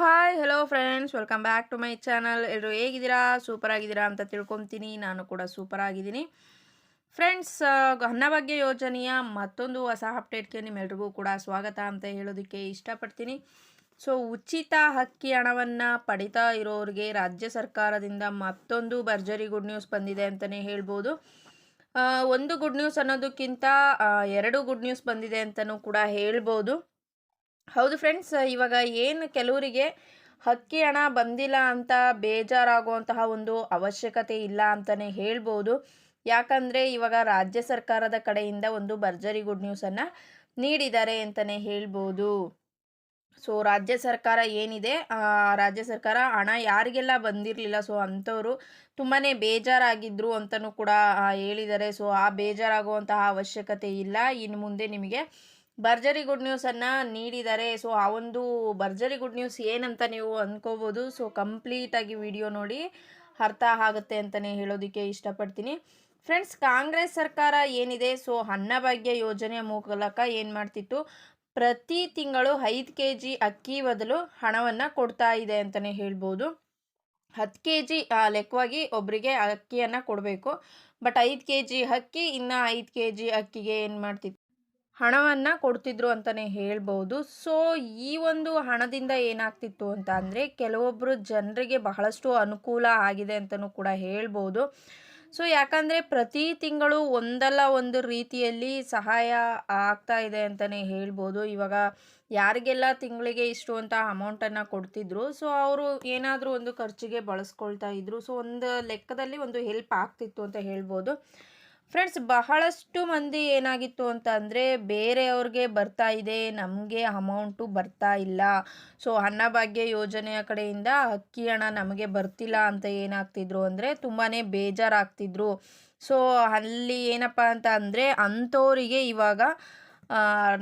Hi hello friends welcome back to my channel ಎಲ್ಲರೂ ಹೇಗಿದ್ದೀರಾ? Super ಆಗಿದ್ದೀರಾ ಅಂತ ತಿಳ್ಕೊತೀನಿ. ನಾನು ಕೂಡ ಸೂಪರ್ ಆಗಿದ್ದೀನಿ ಫ್ರೆಂಡ್ಸ್ ಅನ್ನಭಾಗ್ಯ ಯೋಜನೆಯ ಮತ್ತೊಂದು ಹೊಸ ಅಪ್ಡೇಟ್ಗೆ ನಿಮ್ಮೆಲ್ರಿಗೂ ಕೂಡ ಸ್ವಾಗತ ಅಂತ ಹೇಳೋದಕ್ಕೆ ಇಷ್ಟಪಡ್ತೀನಿ. ಸೊ ಉಚಿತ ಹಕ್ಕಿ ಹಣವನ್ನು ಪಡಿತಾ ಇರೋರಿಗೆ ರಾಜ್ಯ ಸರ್ಕಾರದಿಂದ ಮತ್ತೊಂದು ಭರ್ಜರಿ ಗುಡ್ ನ್ಯೂಸ್ ಬಂದಿದೆ ಅಂತಲೇ ಹೇಳ್ಬೋದು. ಒಂದು ಗುಡ್ ನ್ಯೂಸ್ ಅನ್ನೋದಕ್ಕಿಂತ ಎರಡು ಗುಡ್ ನ್ಯೂಸ್ ಬಂದಿದೆ ಅಂತಲೂ ಕೂಡ ಹೇಳ್ಬೋದು. ಹೌದು ಫ್ರೆಂಡ್ಸ್, ಇವಾಗ ಏನು ಕೆಲವರಿಗೆ ಅಕ್ಕಿ ಹಣ ಬಂದಿಲ್ಲ ಅಂತ ಬೇಜಾರಾಗುವಂತಹ ಒಂದು ಅವಶ್ಯಕತೆ ಇಲ್ಲ ಅಂತಲೇ ಹೇಳ್ಬೋದು. ಯಾಕಂದರೆ ಇವಾಗ ರಾಜ್ಯ ಸರ್ಕಾರದ ಕಡೆಯಿಂದ ಒಂದು ಭರ್ಜರಿ ಗುಡ್ ನ್ಯೂಸನ್ನು ನೀಡಿದ್ದಾರೆ ಅಂತಲೇ ಹೇಳ್ಬೋದು. ಸೊ, ರಾಜ್ಯ ಸರ್ಕಾರ ಏನಿದೆ ರಾಜ್ಯ ಸರ್ಕಾರ ಹಣ ಯಾರಿಗೆಲ್ಲ ಬಂದಿರಲಿಲ್ಲ, ಸೊ, ಅಂಥವರು ತುಂಬಾ ಬೇಜಾರಾಗಿದ್ದರು ಅಂತಲೂ ಕೂಡ ಹೇಳಿದ್ದಾರೆ. ಸೊ, ಆ ಬೇಜಾರಾಗುವಂತಹ ಅವಶ್ಯಕತೆ ಇಲ್ಲ. ಇನ್ನು ಮುಂದೆ ನಿಮಗೆ ಭರ್ಜರಿ ಗುಡ್ ನ್ಯೂಸನ್ನು ನೀಡಿದ್ದಾರೆ. ಸೊ ಆ ಒಂದು ಭರ್ಜರಿ ಗುಡ್ ನ್ಯೂಸ್ ಏನಂತ ನೀವು ಅಂದ್ಕೋಬೋದು ಸೊ ಕಂಪ್ಲೀಟಾಗಿ ವಿಡಿಯೋ ನೋಡಿ ಅರ್ಥ ಆಗುತ್ತೆ ಅಂತಲೇ ಹೇಳೋದಕ್ಕೆ ಇಷ್ಟಪಡ್ತೀನಿ. ಫ್ರೆಂಡ್ಸ್ ಕಾಂಗ್ರೆಸ್ ಸರ್ಕಾರ ಏನಿದೆ? ಸೊ ಅನ್ನಭಾಗ್ಯ ಯೋಜನೆಯ ಮೂಲಕ ಏನು ಮಾಡ್ತಿತ್ತು? ಪ್ರತಿ ತಿಂಗಳು ಐದು ಕೆ ಜಿ ಅಕ್ಕಿ ಬದಲು ಹಣವನ್ನು ಕೊಡ್ತಾ ಇದೆ ಅಂತಲೇ ಹೇಳ್ಬೋದು. ಹತ್ತು ಕೆ ಜಿ ಲೆಕ್ಕವಾಗಿ ಒಬ್ಬರಿಗೆ ಅಕ್ಕಿಯನ್ನು ಕೊಡಬೇಕು. ಬಟ್ ಐದು ಕೆ ಜಿ ಅಕ್ಕಿ, ಇನ್ನು ಐದು ಕೆ ಜಿ ಅಕ್ಕಿಗೆ ಏನು ಮಾಡ್ತಿತ್ತು? ಹಣವನ್ನು ಕೊಡ್ತಿದ್ರು ಅಂತಲೇ ಹೇಳ್ಬೋದು. ಸೊ ಈ ಒಂದು ಹಣದಿಂದ ಏನಾಗ್ತಿತ್ತು ಅಂತ ಅಂದರೆ ಕೆಲವೊಬ್ಬರು ಜನರಿಗೆ ಬಹಳಷ್ಟು ಅನುಕೂಲ ಆಗಿದೆ ಅಂತಲೂ ಕೂಡ ಹೇಳ್ಬೋದು. ಸೊ ಯಾಕಂದರೆ ಪ್ರತಿ ತಿಂಗಳು ಒಂದಲ್ಲ ಒಂದು ರೀತಿಯಲ್ಲಿ ಸಹಾಯ ಆಗ್ತಾ ಇದೆ ಅಂತಲೇ ಹೇಳ್ಬೋದು. ಇವಾಗ ಯಾರಿಗೆಲ್ಲ ತಿಂಗಳಿಗೆ ಇಷ್ಟು ಅಂತ ಅಮೌಂಟನ್ನು ಕೊಡ್ತಿದ್ರು ಸೊ ಅವರು ಏನಾದರೂ ಒಂದು ಖರ್ಚಿಗೆ ಬಳಸ್ಕೊಳ್ತಾ ಇದ್ರು. ಸೊ ಒಂದು ಲೆಕ್ಕದಲ್ಲಿ ಒಂದು ಹೆಲ್ಪ್ ಆಗ್ತಿತ್ತು ಅಂತ ಹೇಳ್ಬೋದು. ಫ್ರೆಂಡ್ಸ್ ಬಹಳಷ್ಟು ಮಂದಿ ಏನಾಗಿತ್ತು ಅಂತ ಅಂದರೆ ಬೇರೆಯವ್ರಿಗೆ ಬರ್ತಾ ಇದೆ, ನಮಗೆ ಅಮೌಂಟು ಬರ್ತಾ ಇಲ್ಲ. ಸೊ ಅನ್ನಭಾಗ್ಯ ಯೋಜನೆಯ ಕಡೆಯಿಂದ ಅಕ್ಕಿ ಹಣ ನಮಗೆ ಬರ್ತಿಲ್ಲ ಅಂತ ಏನಾಗ್ತಿದ್ರು ಅಂದರೆ ತುಂಬಾ ಬೇಜಾರಾಗ್ತಿದ್ರು. ಸೊ ಅಲ್ಲಿ ಏನಪ್ಪ ಅಂತ ಅಂದರೆ ಅಂಥವರಿಗೆ ಇವಾಗ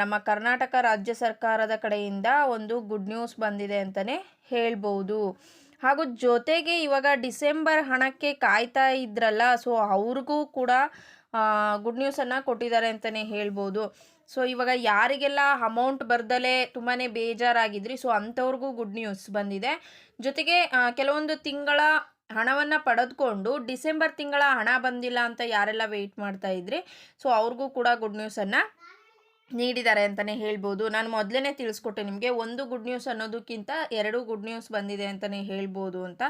ನಮ್ಮ ಕರ್ನಾಟಕ ರಾಜ್ಯ ಸರ್ಕಾರದ ಕಡೆಯಿಂದ ಒಂದು ಗುಡ್ ನ್ಯೂಸ್ ಬಂದಿದೆ ಅಂತಲೇ ಹೇಳ್ಬೋದು. ಹಾಗೂ ಜೊತೆಗೆ ಇವಾಗ ಡಿಸೆಂಬರ್ ಹಣಕ್ಕೆ ಕಾಯ್ತಾ ಇದ್ರಲ್ಲ ಸೊ ಅವ್ರಿಗೂ ಕೂಡ ಗುಡ್ ನ್ಯೂಸನ್ನು ಕೊಟ್ಟಿದ್ದಾರೆ ಅಂತಲೇ ಹೇಳ್ಬೋದು. ಸೊ ಇವಾಗ ಯಾರಿಗೆಲ್ಲ ಅಮೌಂಟ್ ಬರ್ದಲೇ ತುಂಬಾ ಬೇಜಾರಾಗಿದ್ರಿ ಸೊ ಅಂಥವ್ರಿಗೂ ಗುಡ್ ನ್ಯೂಸ್ ಬಂದಿದೆ. ಜೊತೆಗೆ ಕೆಲವೊಂದು ತಿಂಗಳ ಹಣವನ್ನು ಪಡೆದುಕೊಂಡು ಡಿಸೆಂಬರ್ ತಿಂಗಳ ಹಣ ಬಂದಿಲ್ಲ ಅಂತ ಯಾರೆಲ್ಲ ವೆಯ್ಟ್ ಮಾಡ್ತಾ ಇದ್ರಿ ಸೊ ಅವ್ರಿಗೂ ಕೂಡ ಗುಡ್ ನ್ಯೂಸನ್ನು ನೀಡಿದ್ದಾರೆ ಅಂತಲೇ ಹೇಳ್ಬೋದು. ನಾನು ಮೊದಲೇ ತಿಳಿಸ್ಕೊಟ್ಟೆ ನಿಮಗೆ, ಒಂದು ಗುಡ್ ನ್ಯೂಸ್ ಅನ್ನೋದಕ್ಕಿಂತ ಎರಡು ಗುಡ್ ನ್ಯೂಸ್ ಬಂದಿದೆ ಅಂತಲೇ ಹೇಳ್ಬೋದು ಅಂತ.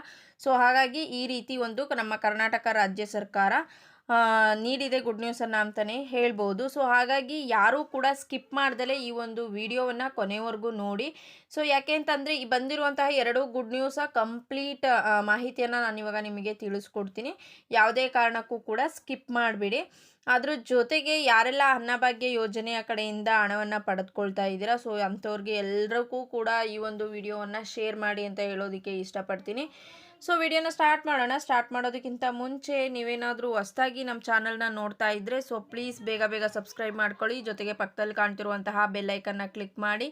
ಸೊ ಹಾಗಾಗಿ ಈ ರೀತಿ ಒಂದು ನಮ್ಮ ಕರ್ನಾಟಕ ರಾಜ್ಯ ಸರ್ಕಾರ ನೀಡಿದೆ ಗುಡ್ ನ್ಯೂಸನ್ನು ಅಂತಲೇ ಹೇಳ್ಬೋದು. ಸೊ ಹಾಗಾಗಿ ಯಾರೂ ಕೂಡ ಸ್ಕಿಪ್ ಮಾಡ್ದಲೇ ಈ ಒಂದು ವಿಡಿಯೋವನ್ನು ಕೊನೆವರೆಗೂ ನೋಡಿ. ಸೊ ಯಾಕೆ ಅಂತಂದರೆ ಈ ಬಂದಿರುವಂತಹ ಎರಡು ಗುಡ್ ನ್ಯೂಸ ಕಂಪ್ಲೀಟ್ ಮಾಹಿತಿಯನ್ನು ನಾನು ಇವಾಗ ನಿಮಗೆ ತಿಳಿಸ್ಕೊಡ್ತೀನಿ. ಯಾವುದೇ ಕಾರಣಕ್ಕೂ ಕೂಡ ಸ್ಕಿಪ್ ಮಾಡಬೇಡಿ. ಅದ್ರ ಜೊತೆಗೆ ಯಾರೆಲ್ಲ ಅನ್ನಭಾಗ್ಯ ಯೋಜನೆಯ ಕಡೆಯಿಂದ ಹಣವನ್ನು ಪಡೆದುಕೊಳ್ತಾ ಇದ್ದೀರಾ ಸೊ ಅಂಥವ್ರಿಗೆ ಎಲ್ರಿಗೂ ಕೂಡ ಈ ಒಂದು ವಿಡಿಯೋವನ್ನು ಶೇರ್ ಮಾಡಿ ಅಂತ ಹೇಳೋದಕ್ಕೆ ಇಷ್ಟಪಡ್ತೀನಿ. ಸೊ ವಿಡಿಯೋನ ಸ್ಟಾರ್ಟ್ ಮಾಡೋಣ. ಸ್ಟಾರ್ಟ್ ಮಾಡೋದಕ್ಕಿಂತ ಮುಂಚೆ ನೀವೇನಾದರೂ ಹೊಸದಾಗಿ ನಮ್ಮ ಚಾನಲ್ನ ನೋಡ್ತಾ ಇದ್ದರೆ ಸೊ ಪ್ಲೀಸ್ ಬೇಗ ಬೇಗ ಸಬ್ಸ್ಕ್ರೈಬ್ ಮಾಡ್ಕೊಳ್ಳಿ. ಜೊತೆಗೆ ಪಕ್ಕದಲ್ಲಿ ಕಾಣ್ತಿರುವಂತಹ ಬೆಲ್ಲೈಕನ್ನ ಕ್ಲಿಕ್ ಮಾಡಿ.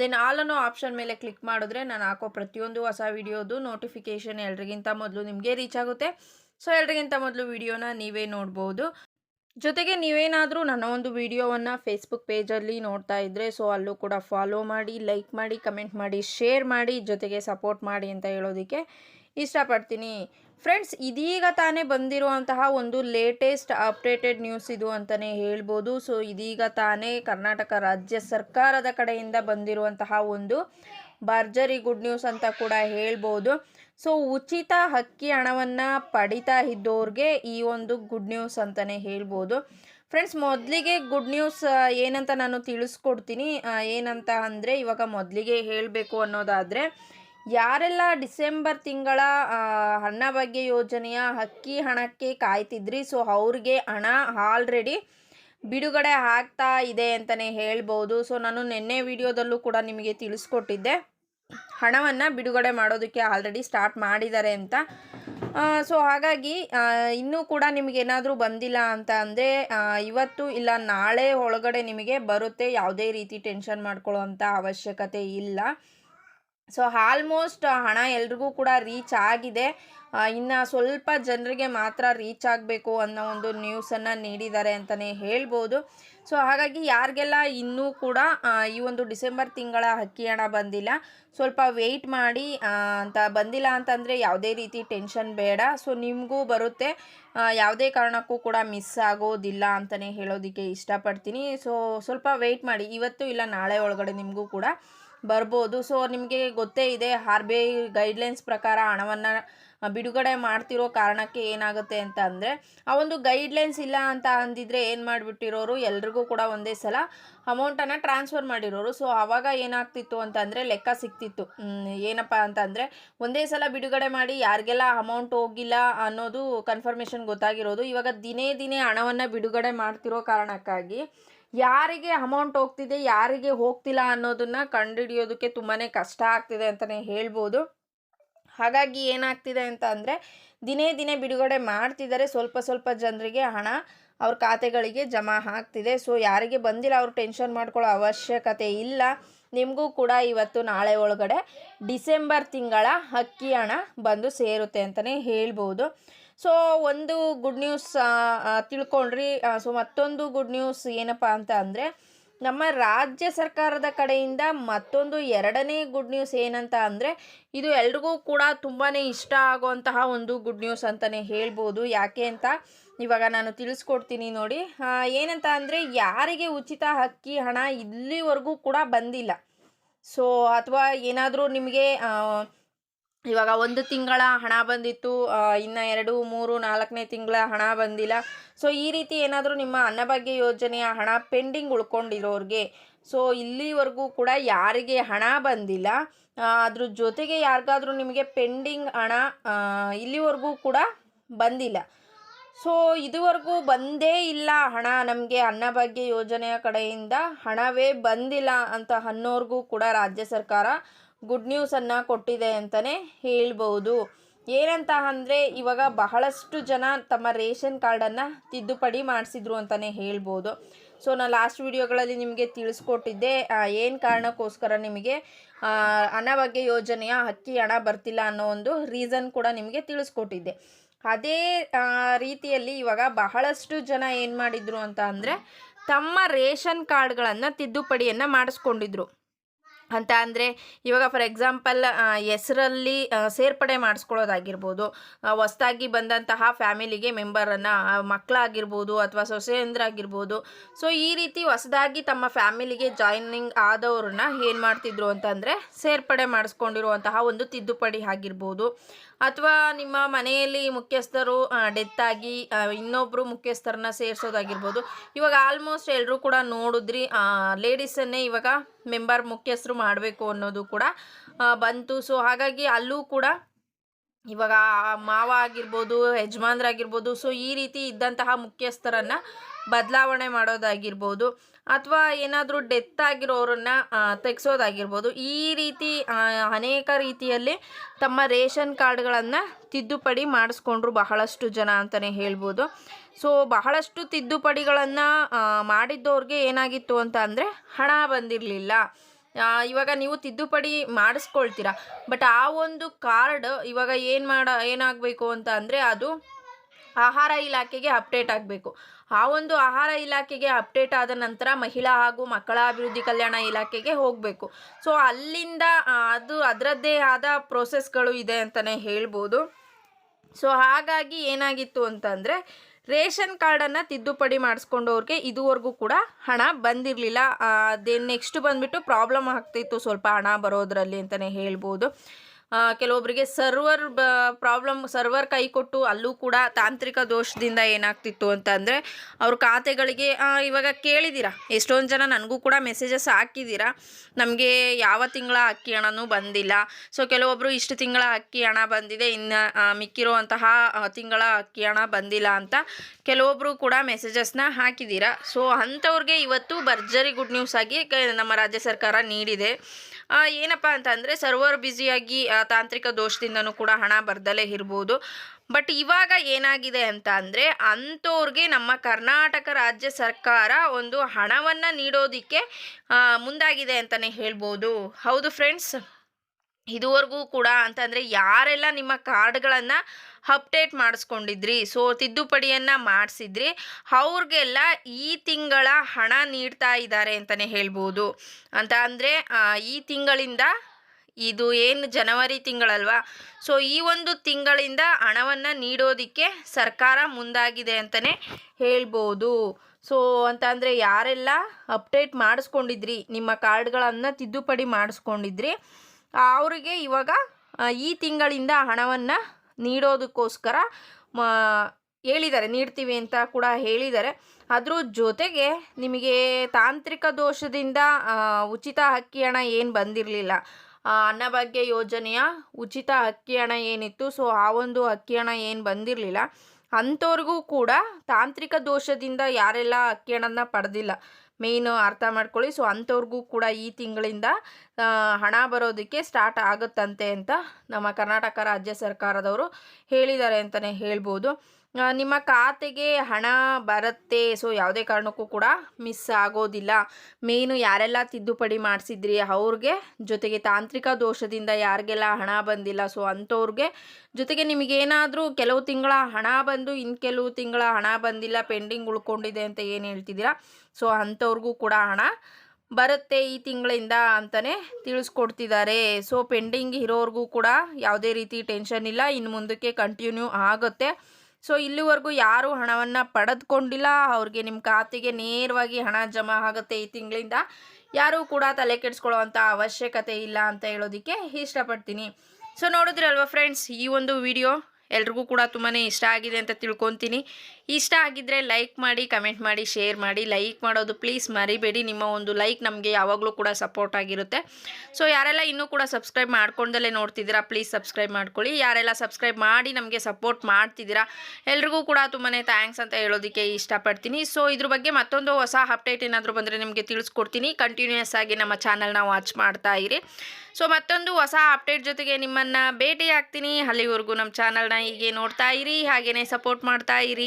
ದೆನ್ ಆಲ್ ಅನ್ನೋ ಆಪ್ಷನ್ ಮೇಲೆ ಕ್ಲಿಕ್ ಮಾಡಿದ್ರೆ ನಾನು ಹಾಕೋ ಪ್ರತಿಯೊಂದು ಹೊಸ ವಿಡಿಯೋದು ನೋಟಿಫಿಕೇಷನ್ ಎಲ್ರಿಗಿಂತ ಮೊದಲು ನಿಮಗೆ ರೀಚ್ ಆಗುತ್ತೆ. ಸೊ ಎಲ್ರಿಗಿಂತ ಮೊದಲು ವಿಡಿಯೋನ ನೀವೇ ನೋಡ್ಬೋದು. ಜೊತೆಗೆ ನೀವೇನಾದರೂ ನನ್ನ ಒಂದು ವಿಡಿಯೋವನ್ನು ಫೇಸ್ಬುಕ್ ಪೇಜಲ್ಲಿ ನೋಡ್ತಾ ಇದ್ದರೆ ಸೊ ಅಲ್ಲೂ ಕೂಡ ಫಾಲೋ ಮಾಡಿ ಲೈಕ್ ಮಾಡಿ ಕಮೆಂಟ್ ಮಾಡಿ ಶೇರ್ ಮಾಡಿ, ಜೊತೆಗೆ ಸಪೋರ್ಟ್ ಮಾಡಿ ಅಂತ ಹೇಳೋದಕ್ಕೆ ಇಷ್ಟಪಡ್ತೀನಿ. ಫ್ರೆಂಡ್ಸ್, ಇದೀಗ ತಾನೇ ಬಂದಿರುವಂತಹ ಒಂದು ಲೇಟೆಸ್ಟ್ ಅಪ್ಡೇಟೆಡ್ ನ್ಯೂಸ್ ಇದು ಅಂತಲೇ ಹೇಳ್ಬೋದು. ಸೊ ಇದೀಗ ತಾನೇ ಕರ್ನಾಟಕ ರಾಜ್ಯ ಸರ್ಕಾರದ ಕಡೆಯಿಂದ ಬಂದಿರುವಂತಹ ಒಂದು ಭರ್ಜರಿ ಗುಡ್ ನ್ಯೂಸ್ ಅಂತ ಕೂಡ ಹೇಳ್ಬೋದು. ಸೊ ಉಚಿತ ಹಕ್ಕಿ ಹಣವನ್ನು ಪಡಿತಾ ಇದ್ದೋರಿಗೆ ಈ ಒಂದು ಗುಡ್ ನ್ಯೂಸ್ ಅಂತಲೇ ಹೇಳ್ಬೋದು. ಫ್ರೆಂಡ್ಸ್ ಮೊದಲಿಗೆ ಗುಡ್ ನ್ಯೂಸ್ ಏನಂತ ನಾನು ತಿಳಿಸ್ಕೊಡ್ತೀನಿ. ಏನಂತ ಅಂದರೆ ಇವಾಗ ಮೊದಲಿಗೆ ಹೇಳಬೇಕು ಅನ್ನೋದಾದರೆ ಯಾರೆಲ್ಲ ಡಿಸೆಂಬರ್ ತಿಂಗಳ ಅನ್ನಭಾಗ್ಯ ಯೋಜನೆಯ ಅಕ್ಕಿ ಹಣಕ್ಕೆ ಕಾಯ್ತಿದ್ರಿ? ಸೊ ಅವ್ರಿಗೆ ಹಣ ಆಲ್ರೆಡಿ ಬಿಡುಗಡೆ ಆಗ್ತಾ ಇದೆ ಅಂತಲೇ ಹೇಳ್ಬೋದು. ಸೊ ನಾನು ನಿನ್ನೆ ವಿಡಿಯೋದಲ್ಲೂ ಕೂಡ ನಿಮಗೆ ತಿಳಿಸ್ಕೊಟ್ಟಿದ್ದೆ. ಹಣವನ್ನು ಬಿಡುಗಡೆ ಮಾಡೋದಕ್ಕೆ ಆಲ್ರೆಡಿ ಸ್ಟಾರ್ಟ್ ಮಾಡಿದ್ದಾರೆ ಅಂತ. ಸೊ ಹಾಗಾಗಿ ಇನ್ನೂ ಕೂಡ ನಿಮಗೇನಾದರೂ ಬಂದಿಲ್ಲ ಅಂತ ಅಂದರೆ ಇವತ್ತು ಇಲ್ಲ, ನಾಳೆ ಒಳಗಡೆ ನಿಮಗೆ ಬರುತ್ತೆ. ಯಾವುದೇ ರೀತಿ ಟೆನ್ಷನ್ ಮಾಡ್ಕೊಳ್ಳೋವಂಥ ಅವಶ್ಯಕತೆ ಇಲ್ಲ. ಸೊ ಆಲ್ಮೋಸ್ಟ್ ಹಣ ಎಲ್ರಿಗೂ ಕೂಡ ರೀಚ್ ಆಗಿದೆ. ಇನ್ನು ಸ್ವಲ್ಪ ಜನರಿಗೆ ಮಾತ್ರ ರೀಚ್ ಆಗಬೇಕು ಅನ್ನೋ ಒಂದು ನ್ಯೂಸನ್ನು ನೀಡಿದ್ದಾರೆ ಅಂತಲೇ ಹೇಳ್ಬೋದು. ಸೊ ಹಾಗಾಗಿ ಯಾರಿಗೆಲ್ಲ ಇನ್ನೂ ಕೂಡ ಈ ಒಂದು ಡಿಸೆಂಬರ್ ತಿಂಗಳ ಅಕ್ಕಿ ಹಣ ಬಂದಿಲ್ಲ, ಸ್ವಲ್ಪ ವೆಯ್ಟ್ ಮಾಡಿ ಅಂತ ಬಂದಿಲ್ಲ ಅಂತಂದರೆ ಯಾವುದೇ ರೀತಿ ಟೆನ್ಷನ್ ಬೇಡ. ಸೊ ನಿಮಗೂ ಬರುತ್ತೆ. ಯಾವುದೇ ಕಾರಣಕ್ಕೂ ಕೂಡ ಮಿಸ್ ಆಗೋದಿಲ್ಲ ಅಂತಲೇ ಹೇಳೋದಕ್ಕೆ ಇಷ್ಟಪಡ್ತೀನಿ. ಸೊ ಸ್ವಲ್ಪ ವೆಯ್ಟ್ ಮಾಡಿ. ಇವತ್ತು ಇಲ್ಲ, ನಾಳೆ ಒಳಗಡೆ ನಿಮಗೂ ಕೂಡ. ಬರ್ಬೋದು. ಸೊ ನಿಮಗೆ ಗೊತ್ತೇ ಇದೆ, ಆರ್ ಬಿ ಐ ಗೈಡ್ಲೈನ್ಸ್ ಪ್ರಕಾರ ಹಣವನ್ನು ಬಿಡುಗಡೆ ಮಾಡ್ತಿರೋ ಕಾರಣಕ್ಕೆ ಏನಾಗುತ್ತೆ ಅಂತ ಅಂದರೆ, ಆ ಒಂದು ಗೈಡ್ಲೈನ್ಸ್ ಇಲ್ಲ ಅಂತ ಅಂದಿದ್ರೆ ಏನು ಮಾಡಿಬಿಟ್ಟಿರೋರು, ಎಲ್ರಿಗೂ ಕೂಡ ಒಂದೇ ಸಲ ಅಮೌಂಟನ್ನು ಟ್ರಾನ್ಸ್ಫರ್ ಮಾಡಿರೋರು. ಸೊ ಆವಾಗ ಏನಾಗ್ತಿತ್ತು ಅಂತಂದರೆ ಲೆಕ್ಕ ಸಿಕ್ತಿತ್ತು ಏನಪ್ಪ ಅಂತಂದರೆ ಒಂದೇ ಸಲ ಬಿಡುಗಡೆ ಮಾಡಿ ಯಾರಿಗೆಲ್ಲ ಅಮೌಂಟ್ ಹೋಗಿಲ್ಲ ಅನ್ನೋದು ಕನ್ಫರ್ಮೇಷನ್ ಗೊತ್ತಾಗಿರೋದು. ಇವಾಗ ದಿನೇ ದಿನೇ ಹಣವನ್ನು ಬಿಡುಗಡೆ ಮಾಡ್ತಿರೋ ಕಾರಣಕ್ಕಾಗಿ ಯಾರಿಗೆ ಅಮೌಂಟ್ ಹೋಗ್ತಿದೆ, ಯಾರಿಗೆ ಹೋಗ್ತಿಲ್ಲ ಅನ್ನೋದನ್ನು ಕಂಡುಹಿಡಿಯೋದಕ್ಕೆ ತುಂಬಾ ಕಷ್ಟ ಆಗ್ತಿದೆ ಅಂತಲೇ ಹೇಳ್ಬೋದು. ಹಾಗಾಗಿ ಏನಾಗ್ತಿದೆ ಅಂತ ಅಂದರೆ, ದಿನೇ ದಿನೇ ಬಿಡುಗಡೆ ಮಾಡ್ತಿದ್ದಾರೆ, ಸ್ವಲ್ಪ ಸ್ವಲ್ಪ ಜನರಿಗೆ ಹಣ ಅವ್ರ ಖಾತೆಗಳಿಗೆ ಜಮಾ ಆಗ್ತಿದೆ. ಸೊ ಯಾರಿಗೆ ಬಂದಿಲ್ಲ, ಅವರು ಟೆನ್ಷನ್ ಮಾಡ್ಕೊಳ್ಳೋ ಅವಶ್ಯಕತೆ ಇಲ್ಲ. ನಿಮಗೂ ಕೂಡ ಇವತ್ತು ನಾಳೆ ಒಳಗಡೆ ಡಿಸೆಂಬರ್ ತಿಂಗಳ ಅಕ್ಕಿ ಹಣ ಬಂದು ಸೇರುತ್ತೆ ಅಂತಲೇ ಹೇಳ್ಬೋದು. ಸೊ ಒಂದು ಗುಡ್ ನ್ಯೂಸ್ ತಿಳ್ಕೊಂಡ್ರಿ. ಸೊ ಮತ್ತೊಂದು ಗುಡ್ ನ್ಯೂಸ್ ಏನಪ್ಪ ಅಂತ ಅಂದರೆ, ನಮ್ಮ ರಾಜ್ಯ ಸರ್ಕಾರದ ಕಡೆಯಿಂದ ಮತ್ತೊಂದು ಎರಡನೇ ಗುಡ್ ನ್ಯೂಸ್ ಏನಂತ ಅಂದರೆ, ಇದು ಎಲ್ರಿಗೂ ಕೂಡ ತುಂಬಾ ಇಷ್ಟ ಆಗುವಂತಹ ಒಂದು ಗುಡ್ ನ್ಯೂಸ್ ಅಂತಲೇ ಹೇಳ್ಬೋದು. ಯಾಕೆ ಅಂತ ಇವಾಗ ನಾನು ತಿಳಿಸ್ಕೊಡ್ತೀನಿ ನೋಡಿ. ಏನಂತ ಅಂದರೆ ಯಾರಿಗೆ ಉಚಿತ ಹಕ್ಕಿ ಹಣ ಇಲ್ಲಿವರೆಗೂ ಕೂಡ ಬಂದಿಲ್ಲ. ಸೊ ಅಥವಾ ಏನಾದರೂ ನಿಮಗೆ ಇವಾಗ ಒಂದು ತಿಂಗಳ ಹಣ ಬಂದಿತ್ತು ಇನ್ನು ಎರಡು, ಮೂರು, ನಾಲ್ಕನೇ ತಿಂಗಳ ಹಣ ಬಂದಿಲ್ಲ. ಸೊ ಈ ರೀತಿ ಏನಾದರೂ ನಿಮ್ಮ ಅನ್ನಭಾಗ್ಯ ಯೋಜನೆಯ ಹಣ ಪೆಂಡಿಂಗ್ ಉಳ್ಕೊಂಡಿರೋರಿಗೆ ಸೊ ಇಲ್ಲಿವರೆಗೂ ಕೂಡ ಯಾರಿಗೆ ಹಣ ಬಂದಿಲ್ಲ ಅದ್ರ ಜೊತೆಗೆ ಯಾರಿಗಾದರೂ ನಿಮಗೆ ಪೆಂಡಿಂಗ್ ಹಣ ಇಲ್ಲಿವರೆಗೂ ಕೂಡ ಬಂದಿಲ್ಲ. ಸೊ ಇದುವರೆಗೂ ಬಂದೇ ಇಲ್ಲ ಹಣ. ನಮಗೆ ಅನ್ನಭಾಗ್ಯ ಯೋಜನೆಯ ಕಡೆಯಿಂದ ಹಣವೇ ಬಂದಿಲ್ಲ ಅಂತ ಅನ್ನೋರ್ಗೂ ಕೂಡ ರಾಜ್ಯ ಸರ್ಕಾರ ಗುಡ್ ನ್ಯೂಸನ್ನು ಕೊಟ್ಟಿದೆ ಅಂತಲೇ ಹೇಳ್ಬೋದು. ಏನಂತ ಅಂದರೆ, ಇವಾಗ ಬಹಳಷ್ಟು ಜನ ತಮ್ಮ ರೇಷನ್ ಕಾರ್ಡನ್ನು ತಿದ್ದುಪಡಿ ಮಾಡಿಸಿದ್ರು ಅಂತಲೇ ಹೇಳ್ಬೋದು. ಸೊ ನಾನು ಲಾಸ್ಟ್ ವಿಡಿಯೋಗಳಲ್ಲಿ ನಿಮಗೆ ತಿಳಿಸ್ಕೊಟ್ಟಿದ್ದೆ ಏನು ಕಾರಣಕ್ಕೋಸ್ಕರ ನಿಮಗೆ ಅನ್ನಭಾಗ್ಯ ಯೋಜನೆಯ ಅಕ್ಕಿ ಹಣ ಬರ್ತಿಲ್ಲ ಅನ್ನೋ ಒಂದು ರೀಸನ್ ಕೂಡ ನಿಮಗೆ ತಿಳಿಸ್ಕೊಟ್ಟಿದ್ದೆ. ಅದೇ ರೀತಿಯಲ್ಲಿ ಇವಾಗ ಬಹಳಷ್ಟು ಜನ ಏನು ಮಾಡಿದ್ರು ಅಂತ ಅಂದರೆ ತಮ್ಮ ರೇಷನ್ ಕಾರ್ಡ್ಗಳನ್ನು ತಿದ್ದುಪಡಿಯನ್ನು ಮಾಡಿಸ್ಕೊಂಡಿದ್ರು. ಅಂತ ಅಂದರೆ ಇವಾಗ ಫಾರ್ ಎಕ್ಸಾಂಪಲ್ ಹೆಸರಲ್ಲಿ ಸೇರ್ಪಡೆ ಮಾಡಿಸ್ಕೊಳ್ಳೋದಾಗಿರ್ಬೋದು ಹೊಸ್ದಾಗಿ ಬಂದಂತಹ ಫ್ಯಾಮಿಲಿಗೆ ಮೆಂಬರನ್ನು ಮಕ್ಕಳಾಗಿರ್ಬೋದು ಅಥವಾ ಸೊಸೆಯಂದ್ರಾಗಿರ್ಬೋದು. ಸೊ ಈ ರೀತಿ ಹೊಸದಾಗಿ ತಮ್ಮ ಫ್ಯಾಮಿಲಿಗೆ ಜಾಯ್ನಿಂಗ್ ಆದವ್ರನ್ನ ಏನು ಮಾಡ್ತಿದ್ರು ಅಂತಂದರೆ ಸೇರ್ಪಡೆ ಮಾಡಿಸ್ಕೊಂಡಿರುವಂತಹ ಒಂದು ತಿದ್ದುಪಡಿ ಆಗಿರ್ಬೋದು. ಅಥವಾ ನಿಮ್ಮ ಮನೆಯಲ್ಲಿ ಮುಖ್ಯಸ್ಥರು ಡೆತ್ ಆಗಿ ಇನ್ನೊಬ್ಬರು ಮುಖ್ಯಸ್ಥರನ್ನ ಸೇರಿಸೋದಾಗಿರ್ಬೋದು. ಇವಾಗ ಆಲ್ಮೋಸ್ಟ್ ಎಲ್ಲರೂ ಕೂಡ ನೋಡಿದ್ರಿ ಲೇಡೀಸನ್ನೇ ಇವಾಗ ಮೆಂಬರ್ ಮುಖ್ಯಸ್ಥರು ಮಾಡಬೇಕು ಅನ್ನೋದು ಕೂಡ ಬಂತು. ಸೊ ಹಾಗಾಗಿ ಅಲ್ಲೂ ಕೂಡ ಇವಾಗ ಮಾವ ಆಗಿರ್ಬೋದು ಯಜಮಾನ್ರಾಗಿರ್ಬೋದು ಸೊ ಈ ರೀತಿ ಇದ್ದಂತಹ ಮುಖ್ಯಸ್ಥರನ್ನು ಬದಲಾವಣೆ ಮಾಡೋದಾಗಿರ್ಬೋದು, ಅಥವಾ ಏನಾದರೂ ಡೆತ್ ಆಗಿರೋರನ್ನ ತೆಗೆಸೋದಾಗಿರ್ಬೋದು, ಈ ರೀತಿ ಅನೇಕ ರೀತಿಯಲ್ಲಿ ತಮ್ಮ ರೇಷನ್ ಕಾರ್ಡ್ಗಳನ್ನು ತಿದ್ದುಪಡಿ ಮಾಡಿಸ್ಕೊಂಡ್ರು ಬಹಳಷ್ಟು ಜನ ಅಂತಲೇ ಹೇಳ್ಬೋದು. ಸೊ ಬಹಳಷ್ಟು ತಿದ್ದುಪಡಿಗಳನ್ನು ಮಾಡಿದ್ದವ್ರಿಗೆ ಏನಾಗಿತ್ತು ಅಂತ ಅಂದರೆ ಹಣ ಬಂದಿರಲಿಲ್ಲ. ಇವಾಗ ನೀವು ತಿದ್ದುಪಡಿ ಮಾಡಿಸ್ಕೊಳ್ತೀರಾ. ಬಟ್ ಆ ಒಂದು ಕಾರ್ಡ್ ಇವಾಗ ಏನು ಮಾಡ, ಏನಾಗಬೇಕು ಅಂತ ಅಂದರೆ ಅದು ಆಹಾರ ಇಲಾಖೆಗೆ ಅಪ್ಡೇಟ್ ಆಗಬೇಕು. ಆ ಒಂದು ಆಹಾರ ಇಲಾಖೆಗೆ ಅಪ್ಡೇಟ್ ಆದ ನಂತರ ಮಹಿಳಾ ಹಾಗೂ ಮಕ್ಕಳ ಅಭಿವೃದ್ಧಿ ಕಲ್ಯಾಣ ಇಲಾಖೆಗೆ ಹೋಗಬೇಕು. ಸೊ ಅಲ್ಲಿಂದ ಅದು ಅದರದ್ದೇ ಆದ ಪ್ರೋಸೆಸ್ಗಳು ಇದೆ ಅಂತಲೇ ಹೇಳ್ಬೋದು. ಸೊ ಹಾಗಾಗಿ ಏನಾಗಿತ್ತು ಅಂತಂದರೆ ರೇಷನ್ ಕಾರ್ಡನ್ನು ತಿದ್ದುಪಡಿ ಮಾಡಿಸ್ಕೊಂಡವ್ರಿಗೆ ಇದುವರೆಗೂ ಕೂಡ ಹಣ ಬಂದಿರಲಿಲ್ಲ. ಅದೇ ನೆಕ್ಸ್ಟ್ ಬಂದುಬಿಟ್ಟು ಪ್ರಾಬ್ಲಮ್ ಆಗ್ತಿತ್ತು. ಸ್ವಲ್ಪ ಹಣ ಬರೋದ್ರಲ್ಲಿ ಅಂತಲೇ ಹೇಳ್ಬೋದು. ಕೆಲವೊಬ್ಬರಿಗೆ ಸರ್ವರ್ ಬ ಪ್ರಾಬ್ಲಮ್ ಸರ್ವರ್ ಕೈ ಕೊಟ್ಟು ಅಲ್ಲೂ ಕೂಡ ತಾಂತ್ರಿಕ ದೋಷದಿಂದ ಏನಾಗ್ತಿತ್ತು ಅಂತ ಅಂದರೆ ಅವ್ರ ಖಾತೆಗಳಿಗೆ ಇವಾಗ ಕೇಳಿದ್ದೀರಾ ಎಷ್ಟೊಂದು ಜನ ನನಗೂ ಕೂಡ ಮೆಸೇಜಸ್ ಹಾಕಿದ್ದೀರಾ ನಮಗೆ ಯಾವ ತಿಂಗಳ ಅಕ್ಕಿ ಹಣನೂ ಬಂದಿಲ್ಲ. ಸೊ ಕೆಲವೊಬ್ಬರು ಇಷ್ಟು ತಿಂಗಳ ಅಕ್ಕಿ ಹಣ ಬಂದಿದೆ, ಇನ್ನು ಮಿಕ್ಕಿರುವಂತಹ ತಿಂಗಳ ಅಕ್ಕಿ ಹಣ ಬಂದಿಲ್ಲ ಅಂತ ಕೆಲವೊಬ್ಬರು ಕೂಡ ಮೆಸೇಜಸ್ನ ಹಾಕಿದ್ದೀರಾ ಸೊ ಅಂಥವ್ರಿಗೆ ಇವತ್ತು ಭರ್ಜರಿ ಗುಡ್ ನ್ಯೂಸ್ ಆಗಿ ನಮ್ಮ ರಾಜ್ಯ ಸರ್ಕಾರ ನೀಡಿದೆ. ಏನಪ್ಪ ಅಂತಂದರೆ ಸರ್ವರ್ ಬ್ಯುಸಿಯಾಗಿ ತಾಂತ್ರಿಕ ದೋಷದಿಂದನೂ ಕೂಡ ಹಣ ಬರ್ದಲೇ ಇರ್ಬೋದು. ಬಟ್ ಇವಾಗ ಏನಾಗಿದೆ ಅಂತ ಅಂದರೆ ಅಂಥವ್ರಿಗೆ ನಮ್ಮ ಕರ್ನಾಟಕ ರಾಜ್ಯ ಸರ್ಕಾರ ಒಂದು ಹಣವನ್ನು ನೀಡೋದಕ್ಕೆ ಮುಂದಾಗಿದೆ ಅಂತಲೇ ಹೇಳ್ಬೋದು. ಹೌದು ಫ್ರೆಂಡ್ಸ್ ಇದುವರೆಗೂ ಕೂಡ ಅಂತಂದರೆ ಯಾರೆಲ್ಲ ನಿಮ್ಮ ಕಾರ್ಡ್ಗಳನ್ನು ಅಪ್ಡೇಟ್ ಮಾಡಿಸ್ಕೊಂಡಿದ್ರಿ. ಸೊ, ತಿದ್ದುಪಡಿಯನ್ನು ಮಾಡಿಸಿದ್ರಿ. ಅವ್ರಿಗೆಲ್ಲ ಈ ತಿಂಗಳ ಹಣ ನೀಡ್ತಾ ಇದ್ದಾರೆ ಅಂತಲೇ ಹೇಳ್ಬೋದು. ಅಂತ ಅಂದರೆ ಈ ತಿಂಗಳಿಂದ ಇದು ಏನು ಜನವರಿ ತಿಂಗಳಲ್ವಾ? ಸೊ, ಈ ಒಂದು ತಿಂಗಳಿಂದ ಹಣವನ್ನು ನೀಡೋದಕ್ಕೆ ಸರ್ಕಾರ ಮುಂದಾಗಿದೆ ಅಂತಲೇ ಹೇಳ್ಬೋದು. ಸೊ, ಅಂತ ಅಂದರೆ ಯಾರೆಲ್ಲ ಅಪ್ಡೇಟ್ ಮಾಡಿಸ್ಕೊಂಡಿದ್ರಿ, ನಿಮ್ಮ ಕಾರ್ಡ್ಗಳನ್ನು ತಿದ್ದುಪಡಿ ಮಾಡಿಸ್ಕೊಂಡಿದ್ರಿ, ಅವರಿಗೆ ಇವಾಗ ಈ ತಿಂಗಳಿಂದ ಹಣವನ್ನು ನೀಡೋದಕ್ಕೋಸ್ಕರ ಹೇಳಿದ್ದಾರೆ. ನೀಡ್ತೀವಿ ಅಂತ ಕೂಡ ಹೇಳಿದ್ದಾರೆ. ಅದ್ರ ಜೊತೆಗೆ ನಿಮಗೆ ತಾಂತ್ರಿಕ ದೋಷದಿಂದ ಉಚಿತ ಅಕ್ಕಿ ಹಣ ಏನು ಬಂದಿರಲಿಲ್ಲ. ಅನ್ನಭಾಗ್ಯ ಯೋಜನೆಯ ಉಚಿತ ಅಕ್ಕಿ ಹಣ ಏನಿತ್ತು, ಸೊ ಆ ಒಂದು ಅಕ್ಕಿ ಹಣ ಏನು ಬಂದಿರಲಿಲ್ಲ. ಅಂಥವ್ರಿಗೂ ಕೂಡ ತಾಂತ್ರಿಕ ದೋಷದಿಂದ ಯಾರೆಲ್ಲ ಅಕ್ಕಿ ಹಣನ ಪಡೆದಿಲ್ಲ. ಮೇಯ್ನು ಅರ್ಥ ಮಾಡ್ಕೊಳ್ಳಿ. ಸೊ, ಅಂಥವ್ರಿಗೂ ಕೂಡ ಈ ತಿಂಗಳಿಂದ ಹಣ ಬರೋದಕ್ಕೆ ಸ್ಟಾರ್ಟ್ ಆಗುತ್ತಂತೆ ಅಂತ ನಮ್ಮ ಕರ್ನಾಟಕ ರಾಜ್ಯ ಸರ್ಕಾರದವರು ಹೇಳಿದ್ದಾರೆ ಅಂತಲೇ ಹೇಳ್ಬೋದು. ನಿಮ್ಮ ಖಾತೆಗೆ ಹಣ ಬರುತ್ತೆ ಸೊ ಯಾವುದೇ ಕಾರಣಕ್ಕೂ ಕೂಡ ಮಿಸ್ ಆಗೋದಿಲ್ಲ. ಮೇಯ್ನು ಯಾರೆಲ್ಲ ತಿದ್ದುಪಡಿ ಮಾಡಿಸಿದ್ರಿ ಅವ್ರಿಗೆ, ಜೊತೆಗೆ ತಾಂತ್ರಿಕ ದೋಷದಿಂದ ಯಾರಿಗೆಲ್ಲ ಹಣ ಬಂದಿಲ್ಲ ಸೊ ಅಂಥವ್ರಿಗೆ ಜೊತೆಗೆ ನಿಮಗೇನಾದರೂ ಕೆಲವು ತಿಂಗಳ ಹಣ ಬಂದು ಇನ್ನು ಕೆಲವು ತಿಂಗಳ ಹಣ ಬಂದಿಲ್ಲ, ಪೆಂಡಿಂಗ್ ಉಳ್ಕೊಂಡಿದೆ ಅಂತ ಏನು ಹೇಳ್ತಿದ್ದೀರಾ? ಸೊ ಅಂಥವ್ರಿಗೂ ಕೂಡ ಹಣ ಬರುತ್ತೆ ಈ ತಿಂಗಳಿಂದ ಅಂತಲೇ ತಿಳಿಸ್ಕೊಡ್ತಿದ್ದಾರೆ. ಸೊ ಪೆಂಡಿಂಗ್ ಇರೋರಿಗೂ ಕೂಡ ಯಾವುದೇ ರೀತಿ ಟೆನ್ಷನ್ ಇಲ್ಲ ಇನ್ನು ಮುಂದಕ್ಕೆ ಕಂಟಿನ್ಯೂ ಆಗುತ್ತೆ. ಸೊ ಇಲ್ಲಿವರೆಗೂ ಯಾರು ಹಣವನ್ನು ಪಡೆದುಕೊಂಡಿಲ್ಲ. ಅವ್ರಿಗೆ ನಿಮ್ಮ ಖಾತೆಗೆ ನೇರವಾಗಿ ಹಣ ಜಮಾ ಆಗುತ್ತೆ ಈ ತಿಂಗಳಿಂದ. ಯಾರೂ ಕೂಡ ತಲೆ ಕೆಡಿಸ್ಕೊಳ್ಳೋವಂಥ ಅವಶ್ಯಕತೆ ಇಲ್ಲ ಅಂತ ಹೇಳೋದಕ್ಕೆ ಇಷ್ಟಪಡ್ತೀನಿ. ಸೊ ನೋಡಿದ್ರಲ್ವ ಫ್ರೆಂಡ್ಸ್ ಈ ಒಂದು ವಿಡಿಯೋ ಎಲ್ರಿಗೂ ಕೂಡ ತುಂಬಾ ಇಷ್ಟ ಆಗಿದೆ ಅಂತ ತಿಳ್ಕೊತೀನಿ. ಇಷ್ಟ ಆಗಿದ್ದರೆ ಲೈಕ್ ಮಾಡಿ ಕಮೆಂಟ್ ಮಾಡಿ ಶೇರ್ ಮಾಡಿ ಲೈಕ್ ಮಾಡೋದು ಪ್ಲೀಸ್ ಮರಿಬೇಡಿ. ನಿಮ್ಮ ಒಂದು ಲೈಕ್ ನಮಗೆ ಯಾವಾಗಲೂ ಕೂಡ ಸಪೋರ್ಟ್ ಆಗಿರುತ್ತೆ. ಸೊ ಯಾರೆಲ್ಲ ಇನ್ನೂ ಕೂಡ ಸಬ್ಸ್ಕ್ರೈಬ್ ಮಾಡ್ಕೊಂಡಲ್ಲೇ ನೋಡ್ತಿದ್ದೀರಾ ಪ್ಲೀಸ್ ಸಬ್ಸ್ಕ್ರೈಬ್ ಮಾಡ್ಕೊಳ್ಳಿ. ಯಾರೆಲ್ಲ ಸಬ್ಸ್ಕ್ರೈಬ್ ಮಾಡಿ ನಮಗೆ ಸಪೋರ್ಟ್ ಮಾಡ್ತಿದ್ದೀರಾ, ಎಲ್ರಿಗೂ ಕೂಡ ತುಂಬಾ ಥ್ಯಾಂಕ್ಸ್ ಅಂತ ಹೇಳೋದಕ್ಕೆ ಇಷ್ಟಪಡ್ತೀನಿ. ಸೊ ಇದ್ರ ಬಗ್ಗೆ ಮತ್ತೊಂದು ಹೊಸ ಅಪ್ಡೇಟ್ ಏನಾದರೂ ಬಂದರೆ ನಿಮಗೆ ತಿಳಿಸ್ಕೊಡ್ತೀನಿ. ಕಂಟಿನ್ಯೂಯಸ್ ಆಗಿ ನಮ್ಮ ಚಾನಲ್ನ ವಾಚ್ ಮಾಡ್ತಾ ಇರಿ. ಸೊ ಮತ್ತೊಂದು ಹೊಸ ಅಪ್ಡೇಟ್ ಜೊತೆಗೆ ನಿಮ್ಮನ್ನು ಭೇಟಿ ಆಗ್ತೀನಿ ಅಲ್ಲಿವರೆಗೂ ನಮ್ಮ ಚಾನಲ್ನ ಹೀಗೆ ನೋಡ್ತಾ ಇರಿ ಹಾಗೆಯೇ ಸಪೋರ್ಟ್ ಮಾಡ್ತಾ ಇರಿ.